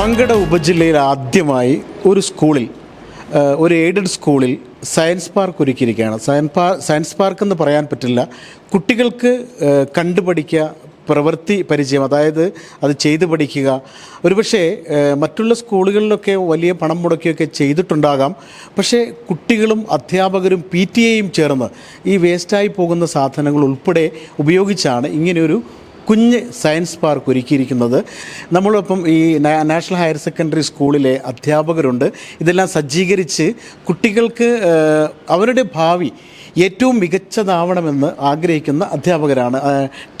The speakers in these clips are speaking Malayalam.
മങ്കട ഉപജില്ലയിൽ ആദ്യമായി ഒരു സ്കൂളിൽ ഒരു എയ്ഡഡ് സ്കൂളിൽ സയൻസ് പാർക്ക് ഒരുക്കിയിരിക്കുകയാണ്. സയൻസ് പാർ സയൻസ് പാർക്ക് എന്ന് പറയാൻ പറ്റില്ല. കുട്ടികൾക്ക് കണ്ടുപഠിക്കുക പ്രവൃത്തി പരിചയം അതായത് അത് ചെയ്തു പഠിക്കുക. ഒരുപക്ഷെ മറ്റുള്ള സ്കൂളുകളിലൊക്കെ വലിയ പണം മുടക്കിയൊക്കെ ചെയ്തിട്ടുണ്ടാകാം. പക്ഷേ കുട്ടികളും അധ്യാപകരും പി ടി എയും ചേർന്ന് ഈ വേസ്റ്റായി പോകുന്ന സാധനങ്ങൾ ഉൾപ്പെടെ ഉപയോഗിച്ചാണ് ഇങ്ങനെയൊരു കുഞ്ഞ് സയൻസ് പാർക്ക് ഒരുക്കിയിരിക്കുന്നത്. നമ്മളൊപ്പം ഈ നാഷണൽ ഹയർ സെക്കൻഡറി സ്കൂളിലെ അധ്യാപകരുണ്ട്. ഇതെല്ലാം സജ്ജീകരിച്ച് കുട്ടികൾക്ക് അവരുടെ ഭാവി ഏറ്റവും മികച്ചതാവണമെന്ന് ആഗ്രഹിക്കുന്ന അധ്യാപകരാണ്.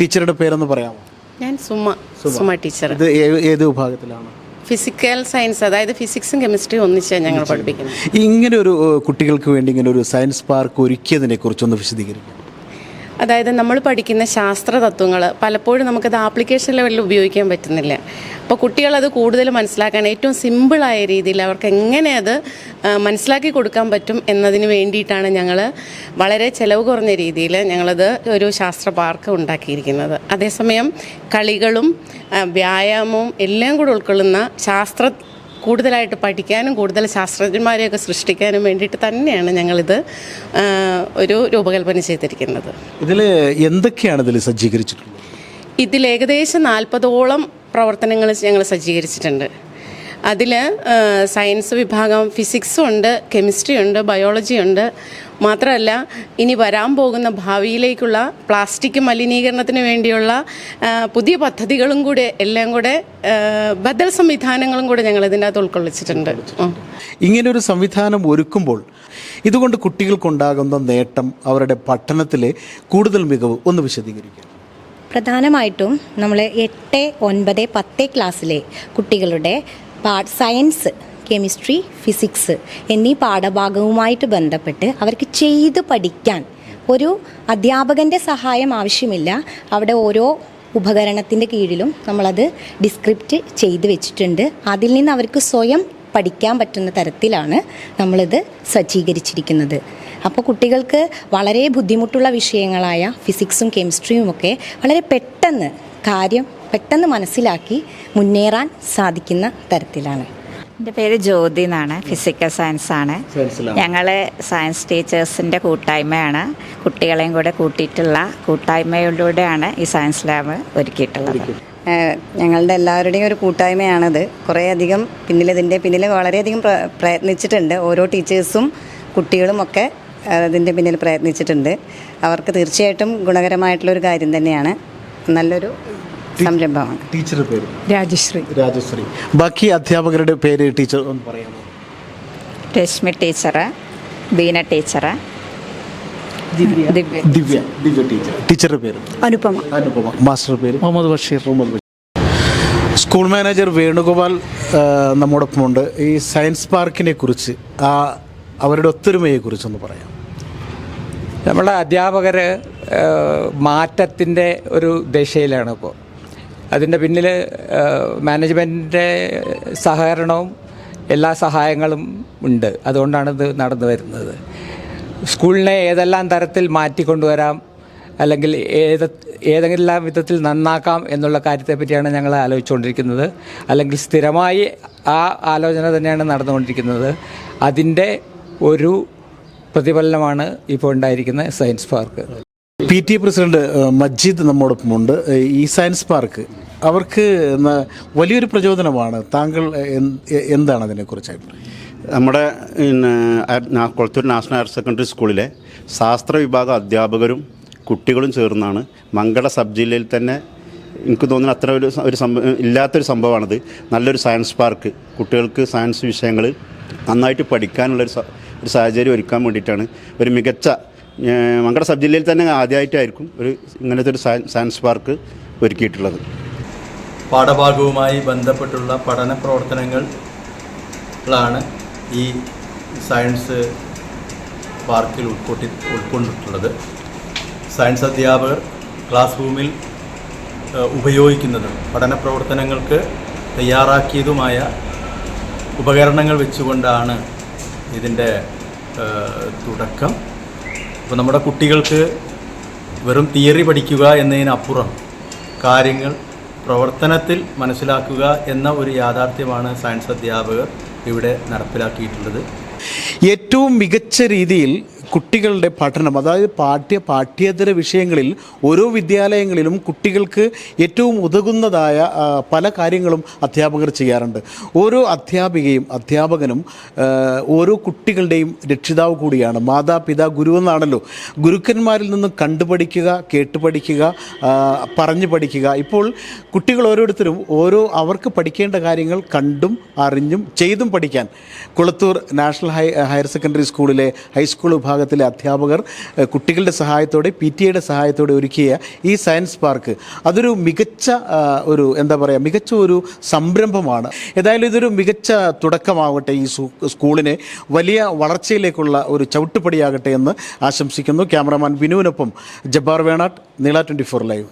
ടീച്ചറുടെ പേരെന്ന് പറയാമോ? ഞാൻ സുമ സുമ. ടീച്ചർ ഇത് ഏത് വിഭാഗത്തിലാണ്? ഫിസിക്കൽ സയൻസ് അതായത് ഫിസിക്സും കെമിസ്ട്രിയും ഒന്നിച്ചാണ് ഞങ്ങൾ പഠിപ്പിക്കുന്നത്. ഇങ്ങനെ ഒരു കുട്ടികൾക്ക് വേണ്ടി ഇങ്ങനെ ഒരു സയൻസ് പാർക്ക് ഒരുക്കിയതിനെ കുറിച്ചൊന്ന് വിശദീകരിക്കും. അതായത് നമ്മൾ പഠിക്കുന്ന ശാസ്ത്ര തത്വങ്ങൾ പലപ്പോഴും നമുക്കത് ആപ്ലിക്കേഷൻ ലെവലിൽ ഉപയോഗിക്കാൻ പറ്റുന്നില്ല. അപ്പോൾ കുട്ടികളത് കൂടുതൽ മനസ്സിലാക്കാൻ ഏറ്റവും സിമ്പിളായ രീതിയിൽ അവർക്ക് എങ്ങനെ അത് മനസ്സിലാക്കി കൊടുക്കാൻ പറ്റും എന്നതിന് വേണ്ടിയിട്ടാണ് ഞങ്ങൾ വളരെ ചിലവ് കുറഞ്ഞ രീതിയിൽ ഞങ്ങളത് ഒരു ശാസ്ത്ര പാർക്ക് ഉണ്ടാക്കിയിരിക്കുന്നത്. അതേസമയം കളികളും വ്യായാമവും എല്ലാം കൂടെ ഉൾക്കൊള്ളുന്ന ശാസ്ത്ര കൂടുതലായിട്ട് പഠിക്കാനും കൂടുതൽ ശാസ്ത്രജ്ഞന്മാരെയൊക്കെ സൃഷ്ടിക്കാനും വേണ്ടിയിട്ട് തന്നെയാണ് ഞങ്ങളിത് ഒരു രൂപകൽപ്പന ചെയ്തിരിക്കുന്നത്. ഇതിൽ എന്തൊക്കെയാണ് ഇതിൽ സജ്ജീകരിച്ചിട്ടുള്ളത്? ഇതിൽ ഏകദേശം നാൽപ്പതോളം പ്രവർത്തനങ്ങൾ ഞങ്ങൾ സജ്ജീകരിച്ചിട്ടുണ്ട്. അതിൽ സയൻസ് വിഭാഗം ഫിസിക്സും ഉണ്ട് കെമിസ്ട്രി ഉണ്ട് ബയോളജി ഉണ്ട് മാത്രമല്ല ഇനി വരാൻ പോകുന്ന ഭാവിയിലേക്കുള്ള പ്ലാസ്റ്റിക് മലിനീകരണത്തിന് വേണ്ടിയുള്ള പുതിയ പദ്ധതികളും കൂടെ എല്ലാം കൂടെ ബദൽ സംവിധാനങ്ങളും കൂടെ ഞങ്ങൾ ഇതിന്റെ അകത്ത് ഉൾക്കൊള്ളിച്ചിട്ടുണ്ട്. ഇങ്ങനൊരു സംവിധാനം ഒരുക്കുമ്പോൾ ഇതുകൊണ്ട് കുട്ടികൾക്കുണ്ടാകുന്ന നേട്ടം അവരുടെ പഠനത്തിലെ കൂടുതൽ മികവ് ഒന്ന് വിശദീകരിക്കുക പ്രധാനമായിട്ടും നമ്മൾ എട്ട് ഒൻപത് പത്ത് ക്ലാസ്സിലെ കുട്ടികളുടെ പാ സയൻസ് കെമിസ്ട്രി ഫിസിക്സ് എന്നീ പാഠഭാഗവുമായിട്ട് ബന്ധപ്പെട്ട് അവർക്ക് ചെയ്ത് പഠിക്കാൻ ഒരു അധ്യാപകന്റെ സഹായം ആവശ്യമില്ല. അവിടെ ഓരോ ഉപകരണത്തിന്റെ കീഴിലും നമ്മളത് ഡിസ്ക്രിപ്റ്റ് ചെയ്ത് വെച്ചിട്ടുണ്ട്. അതിൽ നിന്ന് അവർക്ക് സ്വയം പഠിക്കാൻ പറ്റുന്ന തരത്തിലാണ് നമ്മളിത് സജ്ജീകരിച്ചിരിക്കുന്നത്. അപ്പോൾ കുട്ടികൾക്ക് വളരെ ബുദ്ധിമുട്ടുള്ള വിഷയങ്ങളായ ഫിസിക്സും കെമിസ്ട്രിയും ഒക്കെ വളരെ പെട്ടെന്ന് കാര്യം പെട്ടെന്ന് മനസ്സിലാക്കി മുന്നേറാൻ സാധിക്കുന്ന തരത്തിലാണ്. എന്റെ പേര് ജ്യോതി എന്നാണ്. ഫിസിക്കൽ സയൻസ് ആണ്. ഞങ്ങൾ സയൻസ് ടീച്ചേഴ്സിന്റെ കൂട്ടായ്മയാണ്. കുട്ടികളെയും കൂടെ കൂട്ടിയിട്ടുള്ള കൂട്ടായ്മയിലൂടെയാണ് ഈ സയൻസ് ലാബ് ഒരുക്കിയിട്ടുള്ളത്. ഞങ്ങളുടെ എല്ലാവരുടെയും ഒരു കൂട്ടായ്മയാണത്. കുറേയധികം പിന്നിൽ ഇതിന്റെ പിന്നിൽ വളരെയധികം പ്ര- പ്രയത്നിച്ചിട്ടുണ്ട്. ഓരോ ടീച്ചേഴ്സും കുട്ടികളും ഒക്കെ ഇതിന്റെ പിന്നിൽ പ്രയത്നിച്ചിട്ടുണ്ട്. അവർക്ക് തീർച്ചയായിട്ടും ഗുണകരമായിട്ടുള്ളൊരു കാര്യം തന്നെയാണ്. നല്ലൊരു സംരംഭമാണ്. ടീച്ചറുടെ പേര്? രാജശ്രീ. രാജശ്രീ. ബാക്കി അധ്യാപകരുടെ പേര് ടീച്ചർ ഒന്ന് പറയാമോ? Reshmi teacher Beena teacher Divya. Divya. Divya. Teacher. ടീച്ചറുടെ പേര്? അനുപമ. അനുപമ. മാസ്റ്റർ പേര്? മുഹമ്മദ് ബഷീർ. മുഹമ്മദ് ബഷീർ. സ്കൂൾ മാനേജർ വേണുഗോപാൽ നമ്മോടൊപ്പമുണ്ട് ഈ സയൻസ് പാർക്കിനെ കുറിച്ച് ആ അവരുടെ ഒത്തൊരുമയെ കുറിച്ചൊന്ന് പറയാം. നമ്മുടെ അധ്യാപകർ മാറ്റത്തിന്റെ ഒരു ദിശയിലാണ് ഇപ്പോൾ അതിന്റെ പിന്നിൽ മാനേജ്മെന്റിന്റെ സഹകരണവും എല്ലാ സഹായങ്ങളും ഉണ്ട്. അതുകൊണ്ടാണ് ഇത് നടന്നു വരുന്നത്. സ്കൂളിനെ ഏതെല്ലാം തരത്തിൽ മാറ്റിക്കൊണ്ടുവരാം അല്ലെങ്കിൽ ഏത് ഏതെല്ലാം വിധത്തിൽ നന്നാക്കാം എന്നുള്ള കാര്യത്തെ പറ്റിയാണ് ഞങ്ങൾ ആലോചിച്ചുകൊണ്ടിരിക്കുന്നത്. അല്ലെങ്കിൽ സ്ഥിരമായി ആ ആലോചന തന്നെയാണ് നടന്നുകൊണ്ടിരിക്കുന്നത്. അതിന്റെ ഒരു പ്രതിഫലനമാണ് ഇപ്പോൾ ഉണ്ടായിരിക്കുന്ന science park. P T A president Majeed നമ്മോടൊപ്പമുണ്ട് ഈ സയൻസ് പാർക്ക് അവർക്ക് വലിയൊരു പ്രചോദനമാണ്. താങ്കൾ എന്താണ് അതിനെക്കുറിച്ച്? നമ്മുടെ കൊളത്തൂർ നാഷണൽ ഹയർ സെക്കൻഡറി സ്കൂളിലെ ശാസ്ത്ര വിഭാഗ അധ്യാപകരും കുട്ടികളും ചേർന്നാണ് മങ്കട സബ് ജില്ലയിൽ തന്നെ എനിക്ക് തോന്നുന്നു അത്ര ഒരു ഒരു സംഭവം ഇല്ലാത്തൊരു സംഭവമാണത്. നല്ലൊരു സയൻസ് പാർക്ക്. കുട്ടികൾക്ക് സയൻസ് വിഷയങ്ങൾ നന്നായിട്ട് പഠിക്കാനുള്ളൊരു ഒരു സാഹചര്യം ഒരുക്കാൻ വേണ്ടിയിട്ടാണ്. ഒരു മികച്ച മങ്കട സബ് ജില്ലയിൽ തന്നെ ആദ്യമായിട്ടായിരിക്കും ഒരു ഇങ്ങനത്തെ ഒരു സയൻസ് പാർക്ക് ഒരുക്കിയിട്ടുള്ളത്. പാഠഭാഗവുമായി ബന്ധപ്പെട്ടുള്ള പഠന പ്രവർത്തനങ്ങളാണ് ഈ സയൻസ് പാർക്കിൽ ഉൾക്കൊട്ടി ഉൾക്കൊണ്ടിട്ടുള്ളത്. സയൻസ് അധ്യാപകർ ക്ലാസ് റൂമിൽ ഉപയോഗിക്കുന്നതും പഠന പ്രവർത്തനങ്ങൾക്ക് തയ്യാറാക്കിയതുമായ ഉപകരണങ്ങൾ വെച്ചുകൊണ്ടാണ് ഇതിന്റെ തുടക്കം. അപ്പോൾ നമ്മുടെ കുട്ടികൾക്ക് വെറും തിയറി പഠിക്കുക എന്നതിനപ്പുറം കാര്യങ്ങൾ പ്രവർത്തനത്തിൽ മനസ്സിലാക്കുക എന്ന ഒരു യാഥാർത്ഥ്യമാണ് സയൻസ് അധ്യാപകർ ഇവിടെ നടപ്പിലാക്കിയിട്ടുള്ളത്. ഏറ്റവും മികച്ച രീതിയിൽ കുട്ടികളുടെ പഠനം അതായത് പാഠ്യ പാഠ്യേതര വിഷയങ്ങളിൽ ഓരോ വിദ്യാലയങ്ങളിലും കുട്ടികൾക്ക് ഏറ്റവും ഉതകുന്നതായ പല കാര്യങ്ങളും അധ്യാപകർ ചെയ്യാറുണ്ട്. ഓരോ അധ്യാപികയും അധ്യാപകനും ഓരോ കുട്ടികളുടെയും രക്ഷിതാവ് കൂടിയാണ്. മാതാപിതാ ഗുരു എന്നാണല്ലോ ഗുരുക്കന്മാരിൽ നിന്ന് കണ്ടുപഠിക്കുക കേട്ടുപഠിക്കുക പറഞ്ഞു പഠിക്കുക. ഇപ്പോൾ കുട്ടികൾ ഓരോരുത്തരും ഓരോ അവർക്ക് പഠിക്കേണ്ട കാര്യങ്ങൾ കണ്ടും അറിഞ്ഞും ചെയ്തും പഠിക്കാൻ. കുളത്തൂർ നാഷണൽ ഹയർ സെക്കൻഡറി സ്കൂളിലെ ഹൈസ്കൂൾ വിഭാഗത്തിലെ അധ്യാപകർ കുട്ടികളുടെ സഹായത്തോടെ പി ടി എയുടെ സഹായത്തോടെ ഒരുക്കിയ ഈ സയൻസ് പാർക്ക് അതൊരു മികച്ച ഒരു എന്താ പറയുക മികച്ച ഒരു സംരംഭമാണ്. ഏതായാലും ഇതൊരു മികച്ച തുടക്കമാവട്ടെ ഈ സ്കൂളിനെ. വലിയ വളർച്ചയിലേക്കുള്ള ഒരു ചവിട്ടുപടിയാകട്ടെ എന്ന് ആശംസിക്കുന്നു. ക്യാമറാമാൻ ബിനുവിനൊപ്പം ജബ്ബാർ വേണാട്ട് നീള ട്വന്റി ഫോർ ലൈവ്.